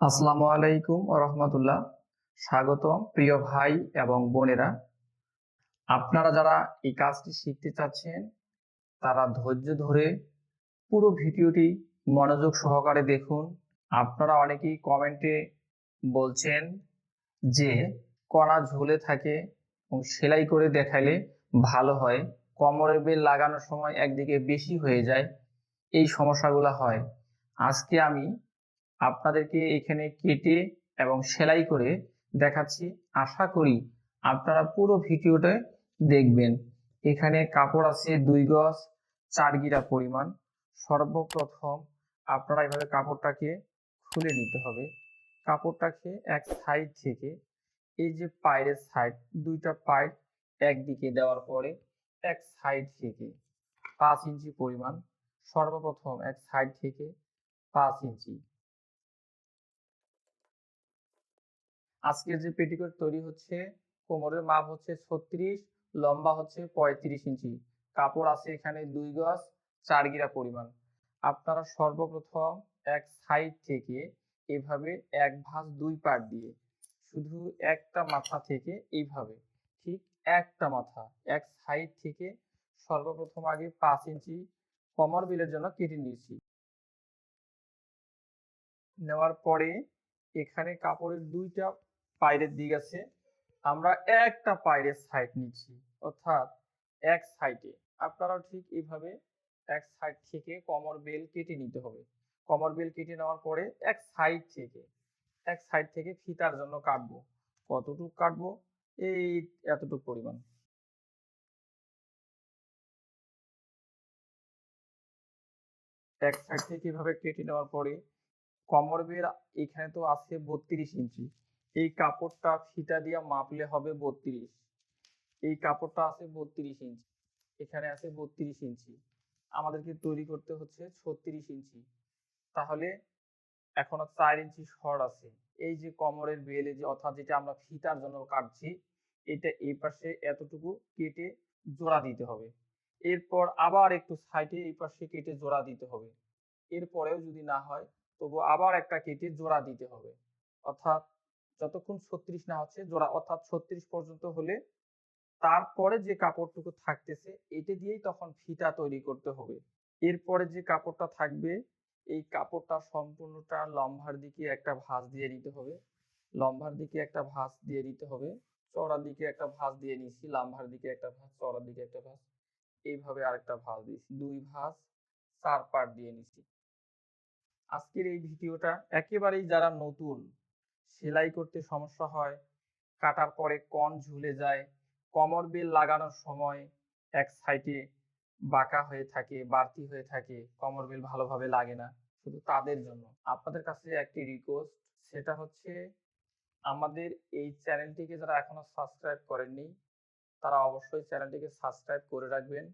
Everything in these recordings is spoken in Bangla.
আসসালামু আলাইকুম রহমতুল্লাহ। স্বাগতম প্রিয় ভাই এবং বোনেরা। আপনারা যারা এই কাজটি শিখতে চাচ্ছেন, তারা ধৈর্য ধরে পুরো ভিডিওটি মনোযোগ সহকারে দেখুন। আপনারা অনেকেই কমেন্টে বলছেন যে, কণা ঝুলে থাকে এবং সেলাই করে দেখালে ভালো হয়। কোমরের বেল লাগানোর সময় একদিকে বেশি হয়ে যায়। এই সমস্যাগুলো হয়। আজকে আমি আপনাদেরকে এখানে কেটে এবং সেলাই করে দেখাচ্ছি। আশা করি আপনারা পুরো ভিডিওটা দেখবেন। এখানে কাপড় আছে দুই গজ, চার গিরা পরিমাণ। সর্বপ্রথম আপনারা এভাবে কাপড়টাকে খুলে নিতে হবে। কাপড়টাকে এক সাইড থেকে এই যে পায়ের সাইড, দুইটা পায়ের একদিকে দেওয়ার পরে এক সাইড থেকে পাঁচ ইঞ্চি পরিমাণ। সর্বপ্রথম এক সাইড থেকে পাঁচ ইঞ্চি। আজকের যে পেটিকোট তৈরি হচ্ছে, কোমরের মাপ হচ্ছে ছত্রিশ, লম্বা হচ্ছে পঁয়ত্রিশ ইঞ্চি। কাপড় আছে এখানে দুই গজ, চার গিরা পরিমাণ। আপনারা সর্বপ্রথম এক সাইড থেকে এভাবে এক ভাঁজ দুই পার্ট দিয়ে শুধু একটা মাথা থেকে এইভাবে, ঠিক একটা মাথা, এক সাইড থেকে সর্বপ্রথম আগে পাঁচ ইঞ্চি কমর বিলের জন্য কেটে নিয়েছি। নেওয়ার পরে এখানে কাপড়ের দুইটা পায়ের দিক আছে। আমরা একটা পায়ের সাইড নিচ্ছি, অর্থাৎ এক সাইডে আপনারাও ঠিক এইভাবে এক সাইড থেকে কমর বেল কেটে নিতে হবে। কমর বেল কেটে নেওয়ার পরে এক সাইড থেকে, এক সাইড থেকে ফিতার জন্য কাটবো। কতটুকু কাটবো? এই এতটুকু পরিমাণ। এক সাইড থেকে এভাবে কেটে নেওয়ার পরে কমর বেল এখানে তো আছে বত্রিশ ইঞ্চি। এই কাপড়টা ফিতা দিয়ে মাপলে হবে বত্রিশ। এই কাপড়টা আছে বত্রিশ ইঞ্চি। এখানে আছে বত্রিশ ইঞ্চি। আমাদেরকে তৈরি করতে হচ্ছে ছত্রিশ ইঞ্চি। তাহলে এখনও চার ইঞ্চি শর্ট আছে। এই যে কোমরের বেলে যে অর্থাৎ যেটা আমরা ফিতার জন্য কাটছি, এটা এই পাশে এতটুকু কেটে জোড়া দিতে হবে। এরপর আবার একটু সাইডে এই পাশে কেটে জোড়া দিতে হবে। এরপরেও যদি না হয় তবু আবার একটা কেটে জোড়া দিতে হবে। অর্থাৎ যতক্ষণ ছত্রিশ না হচ্ছে জোড়া অর্থাৎ ছত্রিশ পর্যন্ত হলে তারপরে যে কাপড়টুকু থাকতেছে, এটা দিয়েই তখন ফিতা তৈরি করতে হবে। এরপরে যে কাপড়টা থাকবে, এই কাপড়টা সম্পূর্ণটা লম্বার দিকে একটা ভাঁজ দিয়ে নিতে হবে। লম্বার দিকে একটা ভাঁজ দিয়ে দিতে হবে চড়ার দিকে একটা ভাঁজ দিয়ে নিয়েছি, লম্বার দিকে একটা ভাঁজ চড়ার দিকে একটা ভাঁজ, এইভাবে আরেকটা ভাঁজ দিয়েছি, দুই ভাঁজ, চার পার্ট দিয়ে নিছি আজকের এই ভিডিওটা একেবারেই যারা নতুন সেলাই করতে সমস্যা হয়। কাটার পরে কন ঝুলে যায়। কমর বেল লাগানোর সময় এক সাইডে বাঁকা হয়ে থাকে, বাড়তি হয়ে থাকে। কমর বেল ভালোভাবে লাগে না, শুধু তাদের জন্য। আপনাদের কাছে একটি রিকোয়েস্ট সেটা হচ্ছে আমাদের এই চ্যানেলটিকে যারা এখনও সাবস্ক্রাইব করেননি, তারা অবশ্যই চ্যানেলটিকে সাবস্ক্রাইব করে রাখবেন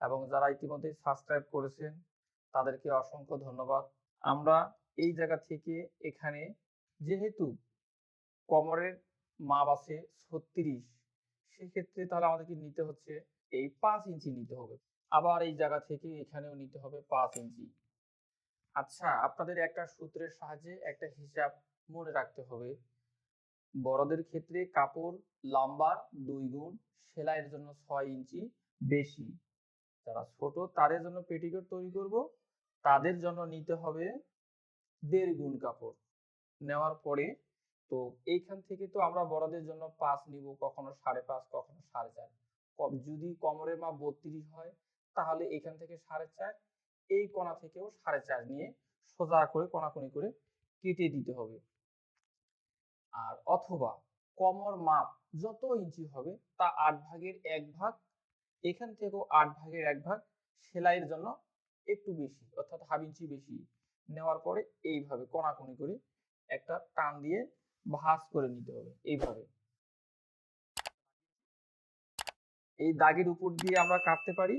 এবং যারা ইতিমধ্যে সাবস্ক্রাইব করেছেন, তাদেরকে অসংখ্য ধন্যবাদ। আমরা এই জায়গা থেকে এখানে যেহেতু কোমরের মাপ আছে ছত্রিশ, সেক্ষেত্রে তাহলে আমাদেরকে নিতে হচ্ছে এই পাঁচ ইঞ্চি নিতে হবে। আবার এই জায়গা থেকে এখানেও নিতে হবে পাঁচ ইঞ্চি। আচ্ছা আপনাদের একটা সূত্রের সাহায্যে একটা হিসাব মনে রাখতে হবে। বড়দের ক্ষেত্রে কাপড় লম্বা দুই গুণ, সেলাইয়ের জন্য ছয় ইঞ্চি বেশি। যারা ছোট, তাদের জন্য পেটিকোট তৈরি করব। তাদের জন্য নিতে হবে দেড় গুণ কাপড়। নেওয়ার পরে তো এইখান থেকে তো আমরা বড়দের জন্য পাঁচ নিব, কখনো সাড়ে পাঁচ, কখনো সাড়ে চার। যদি কোমরের মাপ বত্রিশ হয়, তাহলে এখান থেকে সাড়ে চার, এই কোণা থেকেও সাড়ে চার নিয়ে সোজা করে কোনাকুনি করে কেটে দিতে হবে। আর অথবা কোমর মাপ যত ইঞ্চি হবে, তা আট ভাগের এক ভাগ, এখান থেকেও আট ভাগের এক ভাগ সেলাইয়ের জন্য একটু বেশি, অর্থাৎ হাফ ইঞ্চি বেশি নেওয়ার পরে এইভাবে কোনাকুনি করে একটা টান দিয়ে ভাঁজ করে নিতে হবে এইভাবে। এই দাগের উপর দিয়ে আমরা কাটতে পারি।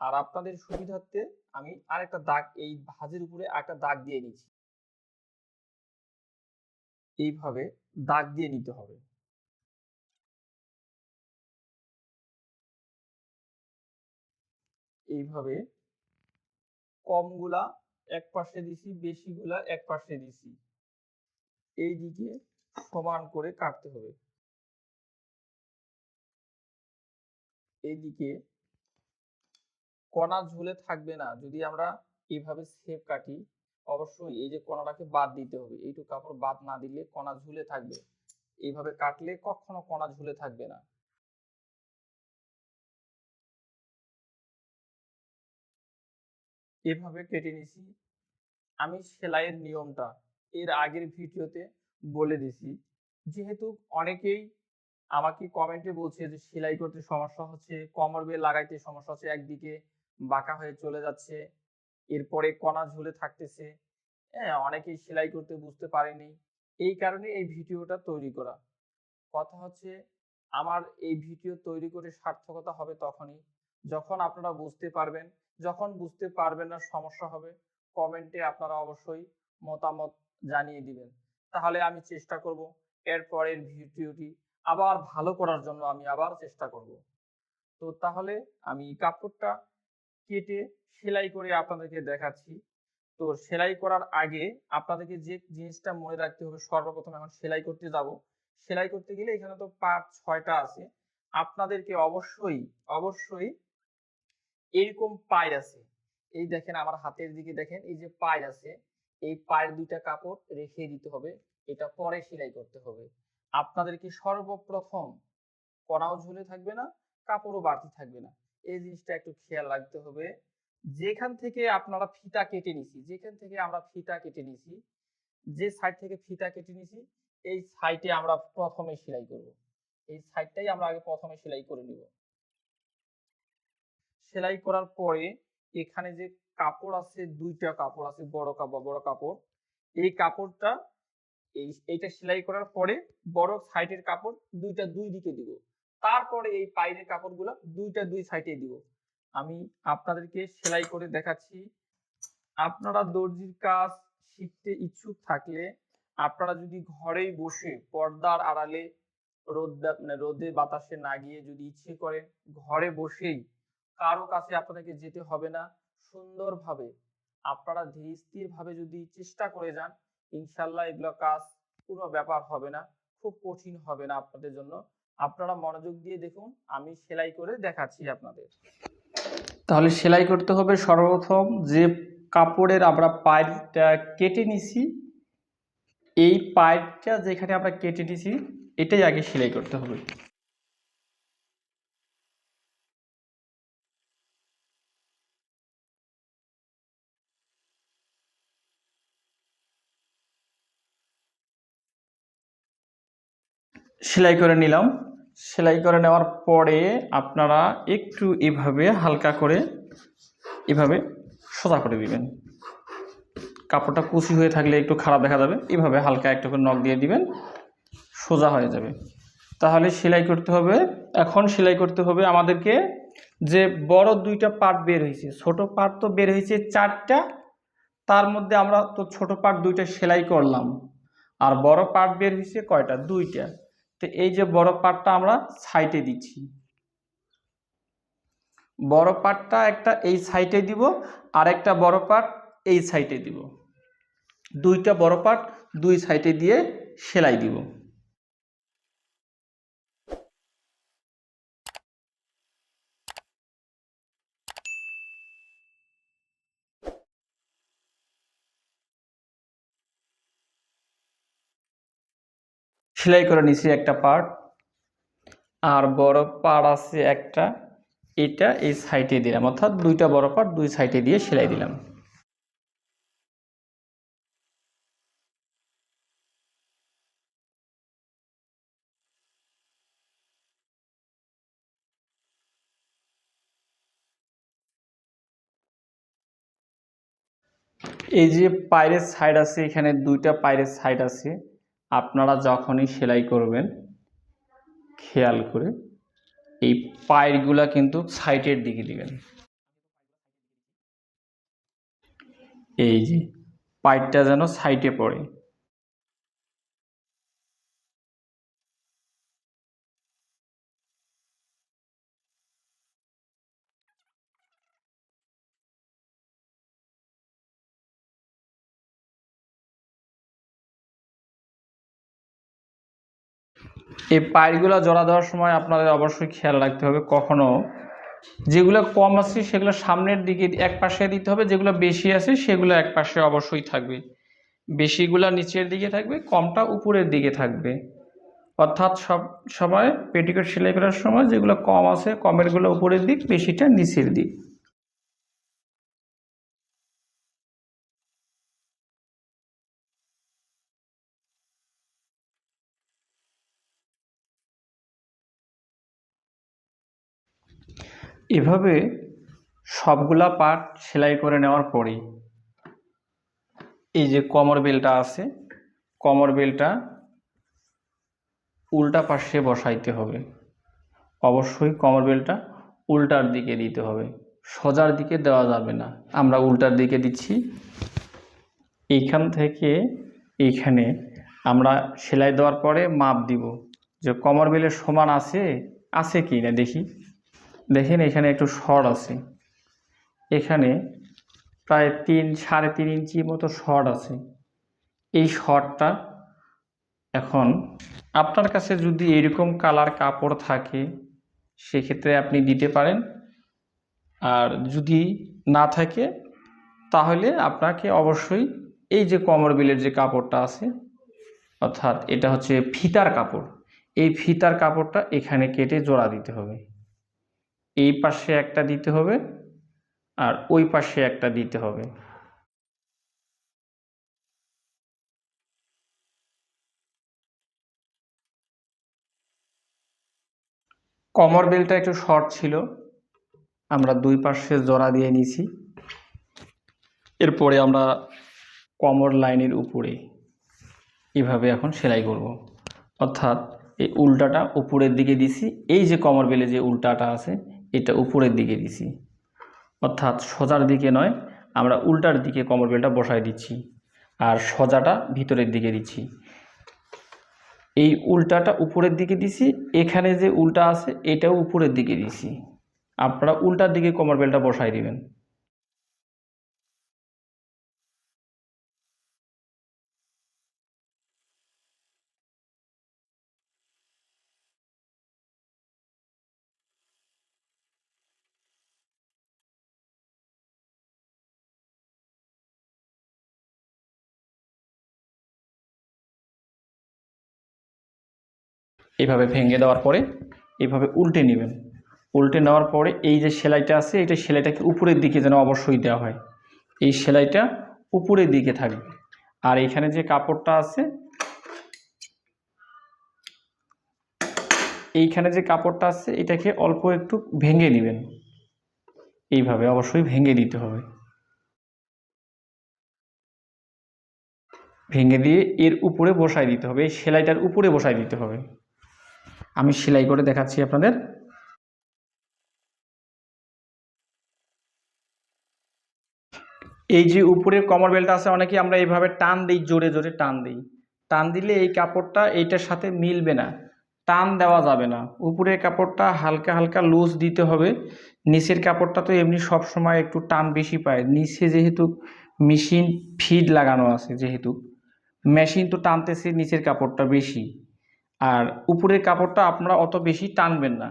আর আপনাদের সুবিধার্থে আমি আরেকটা দাগ, এই ভাঁজের উপরে একটা দাগ দিয়ে নিচ্ছি। এইভাবে দাগ দিয়ে নিতে হবে। এইভাবে কমগুলা এক পাশে দিছি, বেশিগুলা এক পাশে দিছি। এই দিকে সমান করে কাটতে হবে। এইদিকে কণা ঝুলে থাকবে না, যদি আমরা এইভাবে শেপ কাটি, অবশ্যই এই যে কণাটাকে বাদ দিতে হবে। এইটুকু কাপড় বাদ না দিলে কণা ঝুলে থাকবে। এইভাবে কাটলে কখনো কণা ঝুলে থাকবে না। এভাবে কেটে নিছি আমি সেলাইয়ের নিয়মটা এর আগের ভিডিওতে বলে দিছি। যেহেতু অনেকেই আমাকে কমেন্টে বলছে যে, সেলাই করতে সমস্যা হচ্ছে, কোমর বেয়ে লাগাইতে সমস্যা হচ্ছে, একদিকে বাঁকা হয়ে চলে যাচ্ছে, এরপরে কণা ঝুলে থাকতেছে। হ্যাঁ অনেকেই সেলাই করতে বুঝতে পারেনি। এই কারণে এই ভিডিওটা তৈরি করা। কথা হচ্ছে, আমার এই ভিডিও তৈরি করে সার্থকতা হবে তখনই। যখন আপনারা বুঝতে পারবেন, যখন বুঝতে পারবেন না সমস্যা হবে কমেন্টে আপনারা অবশ্যই মতামত জানিয়ে দিবেন। তাহলে আমি চেষ্টা করব এরপরের ভিডিওটি আবার ভালো করার জন্য আমি আবার চেষ্টা করব। তো তাহলে আমি কাপড়টা কেটে সেলাই করে আপনাদেরকে দেখাচ্ছি। তো সেলাই করার আগে আপনাদেরকে যে জিনিসটা মনে রাখতে হবে, সর্বপ্রথম এখন সেলাই করতে যাব। সেলাই করতে গেলে এখানে তো পার্ট ছয়টা আছে। আপনাদেরকে অবশ্যই অবশ্যই এরকম পায়ের আছে। এই দেখেন আমার হাতের দিকে দেখেন, এই যে পায়ের আছে। এই পায়ের দুইটা কাপড় রেখে দিতে হবে। এটা পরে সেলাই করতে হবে। আপনাদেরকে সর্বপ্রথম কণাও ঝুলে থাকবে না, কাপড়ও বাড়তি থাকবে না। এই জিনিসটা একটু খেয়াল রাখতে হবে। যেখান থেকে আপনারা ফিতা কেটে নিছি, যেখান থেকে আমরা ফিতা কেটে নিছি, যে সাইড থেকে ফিতা কেটে নিছি, এই সাইডে আমরা প্রথমে সেলাই করব। এই সাইডটাই আমরা আগে প্রথমে সেলাই করে নিব। সেলাই করার পরে এখানে যে কাপড় আছে, দুইটা কাপড় আছে, বড় কাপড় বড় কাপড়। এই কাপড়টা, এই, এইটা সেলাই করার পরে বড় সাইডের কাপড় দুইটা দুই দিকে দিব। তারপরে এই পাইরের কাপড়গুলো দুইটা দুই সাইডে দিব। আমি আপনাদেরকে সেলাই করে দেখাচ্ছি। আপনারা দর্জির কাজ শিখতে ইচ্ছুক থাকলে, আপনারা যদি ঘরেই বসে পর্দার আড়ালে রোদ মানে রোদে বাতাসে না গিয়ে যদি ইচ্ছে করেন ঘরে বসেই, কারও কাছে আপনাদেরকে যেতে হবে না। সুন্দরভাবে, আপনারা ধীর স্থির ভাবে যদি চেষ্টা করে যান ইনশাল্লাহ এগুলো কাজ কোনো ব্যাপার হবে না, খুব কঠিন হবে না আপনাদের জন্য। আপনারা মনোযোগ দিয়ে দেখুন, আমি সেলাই করে দেখাচ্ছি আপনাদের। তাহলে সেলাই করতে হবে সর্বপ্রথম যে কাপড়ের আমরা পাইপটা কেটে নিছি, এই পাইপটা যেখানে আমরা কেটে নিছি, এটাই আগে সেলাই করতে হবে। সেলাই করে নিলাম। সেলাই করে নেওয়ার পরে আপনারা একটু এভাবে হালকা করে এভাবে সোজা করে দিবেন। কাপড়টা কুচি হয়ে থাকলে একটু খারাপ দেখা যাবে। এভাবে হালকা একটু করে নখ দিয়ে দিবেন, সোজা হয়ে যাবে। তাহলে সেলাই করতে হবে। এখন সেলাই করতে হবে আমাদেরকে যে বড় দুইটা পার্ট বের হয়েছে। ছোট পার্ট তো বের হয়েছে চারটা। তার মধ্যে আমরা তো ছোট পার্ট দুইটা সেলাই করলাম। আর বড় পার্ট বের হয়েছে কয়টা? দুইটা। তো এই যে বড় পার্টটা আমরা সাইডে দিচ্ছি। বড় পার্টটা একটা এই সাইডে দিব, আর একটা বড় পার্ট এই সাইডে দিব। দুইটা বড় পার্ট দুই সাইডে দিয়ে সেলাই দিব। সেলাই করে নিছি একটা পার্ট আর বড় পার্ট আছে একটা, এটা এই সাইডে দিলাম, অর্থাৎ দুইটা বড় পার্ট দুই সাইডে দিয়ে সেলাই দিলাম। এই যে পায়ের সাইড আছে, এখানে দুইটা পায়ের সাইড আছে। আপনারা যখনই সেলাই করবেন, খেয়াল করে এই পায়েরগুলা কিন্তু সাইটের দিকে দিবেন। এই যে পাইপটা যেন সাইটে পড়ে। এই পাইপগুলো জোড়া দেওয়ার সময় আপনাদের অবশ্যই খেয়াল রাখতে হবে কখনো। যেগুলো কম আছে সেগুলো সামনের দিকে এক পাশে দিতে হবে, যেগুলো বেশি আছে সেগুলো এক পাশে অবশ্যই থাকবে। বেশিগুলা নিচের দিকে থাকবে, কমটা উপরের দিকে থাকবে। অর্থাৎ সব সময় পেটিকোট সেলাই করার সময় যেগুলো কম আছে, কমেরগুলো উপরের দিক, বেশিটা নিচের দিক। এভাবে সবগুলা পার্ট সেলাই করে নেওয়ার পরেই এই যে কমর বেলটা আছে, কমর বেলটা উল্টা পাশে বসাইতে হবে। অবশ্যই কমর বেলটা উল্টার দিকে দিতে হবে। সোজার দিকে দেওয়া যাবে না। আমরা উল্টার দিকে দিচ্ছি। এইখান থেকে এইখানে আমরা সেলাই দেওয়ার পরে মাপ দিব যে কমর বেলের সমান আছে আছে কি না দেখি। দেখেন এখানে একটু শর্ট আছে। এখানে প্রায় তিন, সাড়ে তিন ইঞ্চি মতো শর্ট আছে। এই শর্টটা এখন আপনার কাছে যদি এরকম কালার কাপড় থাকে, সেক্ষেত্রে আপনি দিতে পারেন। আর যদি না থাকে, তাহলে আপনাকে অবশ্যই এই যে কমর বিলের যে কাপড়টা আছে, অর্থাৎ এটা হচ্ছে ফিতার কাপড়। এই ফিতার কাপড়টা এখানে কেটে জোড়া দিতে হবে। এই পাশে একটা দিতে হবে আর ওই পাশে একটা দিতে হবে। কমর বেলটা একটু শর্ট ছিল। আমরা দুই পাশে জোড়া দিয়ে নিছি। এরপরে আমরা কমর লাইনের উপরে এভাবে এখন সেলাই করব। অর্থাৎ এই উল্টাটা উপরের দিকে দিছি। এই যে কমর বেলে যে উল্টাটা আছে এটা উপরের দিকে দিছি। অর্থাৎ সোজার দিকে নয়, আমরা উল্টার দিকে কমর বেলটা বসায় দিচ্ছি আর সোজাটা ভিতরের দিকে দিচ্ছি। এই উল্টাটা উপরের দিকে দিছি, এখানে যে উল্টা আছে, এটাও উপরের দিকে দিছি। আপনারা উল্টার দিকে কমর বেলটা বসায় দিবেন। এইভাবে ভেঙে দেওয়ার পরে এইভাবে উল্টে নেবেন। উল্টে নেওয়ার পরে এই যে সেলাইটা আছে, এটা সেলাইটাকে উপরের দিকে যেন অবশ্যই দেওয়া হয়। এই সেলাইটা উপরের দিকে থাকবে। আর এখানে যে কাপড়টা আছে, এইখানে যে কাপড়টা আছে, এটাকে অল্প একটু ভেঙে নেবেন। এইভাবে অবশ্যই ভেঙে দিতে হবে। ভেঙে দিয়ে এর উপরে বসায় দিতে হবে। এই সেলাইটার উপরে বসায় দিতে হবে। আমি সেলাই করে দেখাচ্ছি আপনাদের। এই যে উপরের কমর বেলটা আছে, অনেকে আমরা এইভাবে টান দিই, জোরে জোরে টান দিই। টান দিলে এই কাপড়টা এইটার সাথে মিলবে না, টান দেওয়া যাবে না। উপরের কাপড়টা হালকা হালকা লুজ দিতে হবে। নিচের কাপড়টা তো এমনি সব সময় একটু টান বেশি পায়। নিচে যেহেতু মেশিন ফিড লাগানো আছে, যেহেতু মেশিন তো টানতেছে নিচের কাপড়টা বেশি। আর উপরের কাপড়টা আপনারা অত বেশি টানবেন না।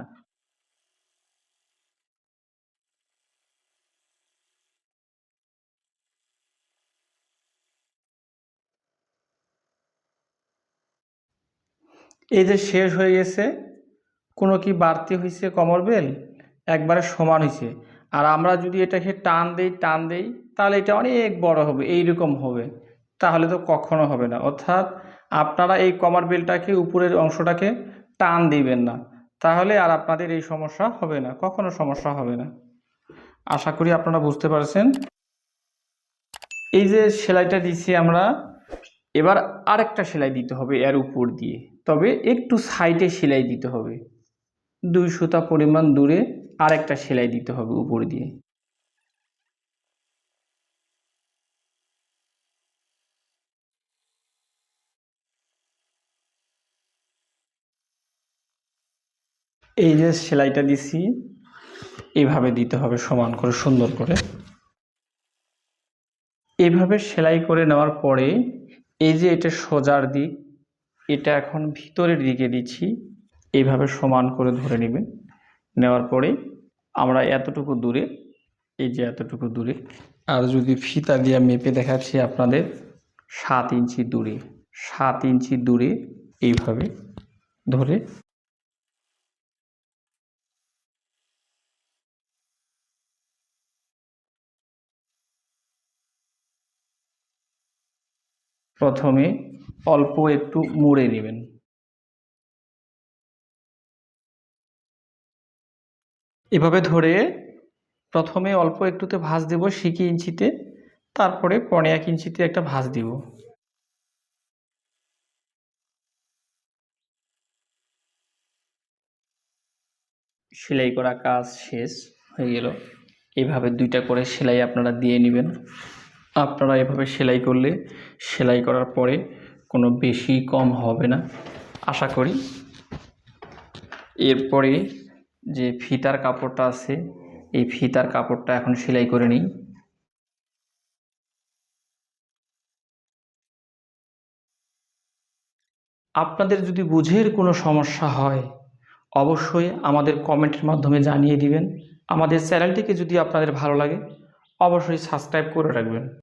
এই যে শেষ হয়ে গেছে, কোনো কি বাড়তি হয়েছে কমর বেল? একবারে সমান হয়েছে আর আমরা যদি এটাকে টান দেই টান দেই, তাহলে এটা অনেক বড় হবে, এইরকম হবে। তাহলে তো কখনো হবে না। অর্থাৎ আপনারা এই কমার বেলটাকে, উপরের অংশটাকে টান দিবেন না। তাহলে আর আপনাদের এই সমস্যা হবে না, কখনো সমস্যা হবে না। আশা করি আপনারা বুঝতে পারছেন। এই যে সেলাইটা দিচ্ছি আমরা, এবার আরেকটা সেলাই দিতে হবে এর উপর দিয়ে। তবে একটু সাইডে সেলাই দিতে হবে। দুই সুতা পরিমাণ দূরে আরেকটা সেলাই দিতে হবে উপর দিয়ে। এই যে সেলাইটা দিছি এইভাবে দিতে হবে সমান করে, সুন্দর করে। এভাবে সেলাই করে নেওয়ার পরে, এই যে এটা সোজার দিক, এটা এখন ভিতরের দিকে দিচ্ছি। এইভাবে সমান করে ধরে নেবেন। নেওয়ার পরে আমরা এতটুকু দূরে, এই যে এতটুকু দূরে, আর যদি ফিতা দিয়ে মেপে দেখাচ্ছি আপনাদের, সাত ইঞ্চি দূরে, সাত ইঞ্চি দূরে এইভাবে ধরে প্রথমে অল্প একটু মুড়ে নেবেন। এভাবে ধরে প্রথমে অল্প একটুতে ভাঁজ দেব সিকি ইঞ্চিতে, তারপরে পনে এক ইঞ্চিতে একটা ভাঁজ দিব। সেলাই করা কাজ শেষ হয়ে গেল। এইভাবে দুইটা করে সেলাই আপনারা দিয়ে নেবেন। আপনারা এভাবে সেলাই করলে সেলাই করার পরে কোনো বেশি কম হবে না। আশা করি এরপরে যে ফিতার কাপড়টা আছে, এই ফিতার কাপড়টা এখন সেলাই করে নিই। আপনাদের যদি বুঝের কোনো সমস্যা হয়, অবশ্যই আমাদের কমেন্টের মাধ্যমে জানিয়ে দিবেন। আমাদের চ্যানেলটিকে যদি আপনাদের ভালো লাগে, অবশ্যই সাবস্ক্রাইব করে রাখবেন।